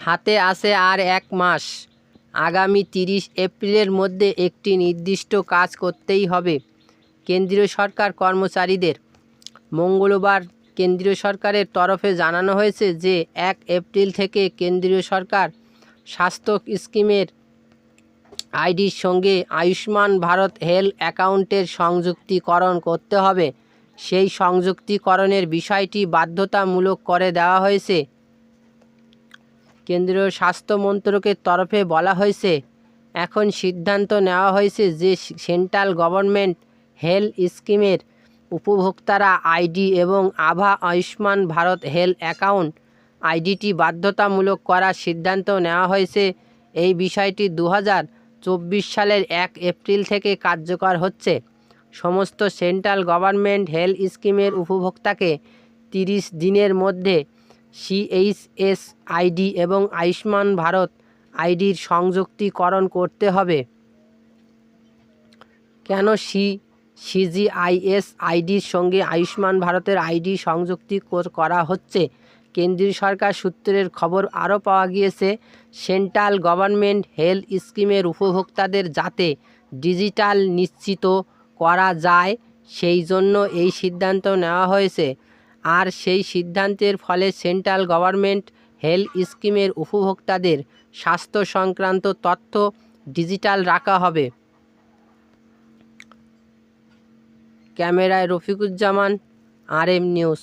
হাতে আসে আর এক মাস। আগামী তিরিশ এপ্রিলের মধ্যে একটি নির্দিষ্ট কাজ করতেই হবে, কেন্দ্রীয় সরকার কর্মচারীদের। মঙ্গলবার কেন্দ্রীয় সরকারের তরফে জানানো হয়েছে যে, এক এপ্রিল থেকে কেন্দ্রীয় সরকার স্বাস্থ্য স্কিমের আইডির সঙ্গে আয়ুষ্মান ভারত হেলথ অ্যাকাউন্টের সংযুক্তিকরণ করতে হবে। সেই সংযুক্তিকরণের বিষয়টি বাধ্যতামূলক করে দেওয়া হয়েছে। কেন্দ্রীয় স্বাস্থ্য মন্ত্রকের তরফে বলা হয়েছে, এখন সিদ্ধান্ত নেওয়া হয়েছে যে সেন্ট্রাল গভর্নমেন্ট হেলথ স্কিমের উপভোক্তারা আইডি এবং আভা আয়ুষ্মান ভারত হেলথ অ্যাকাউন্ট আইডিটি বাধ্যতামূলক করার সিদ্ধান্ত নেওয়া হয়েছে। এই বিষয়টি দু হাজার চব্বিশ সালের এক এপ্রিল থেকে কার্যকর হচ্ছে। সমস্ত সেন্ট্রাল গভর্নমেন্ট হেলথ স্কিমের উপভোক্তাকে তিরিশ দিনের মধ্যে সিএইচএস আইডি এবং আয়ুষ্মান ভারত আইডির সংযুক্তিকরণ করতে হবে। কেন সি সিজিআইএস আইডির সঙ্গে আয়ুষ্মান ভারতের আইডি সংযুক্তি করা হচ্ছে? কেন্দ্রীয় সরকার সূত্রের খবর আরও পাওয়া গিয়েছে, সেন্ট্রাল গভর্নমেন্ট হেলথ স্কিমের উপভোক্তাদের যাতে ডিজিটাল নিশ্চিত করা যায়, সেই জন্য এই সিদ্ধান্ত নেওয়া হয়েছে। আর সেই সিদ্ধান্তের ফলে সেন্ট্রাল গভর্নমেন্ট হেলথ স্কিমের উপভোক্তাদের স্বাস্থ্য সংক্রান্ত তথ্য ডিজিটাল রাখা হবে। ক্যামেরায় রফিকুজ্জামান আর এম নিউজ।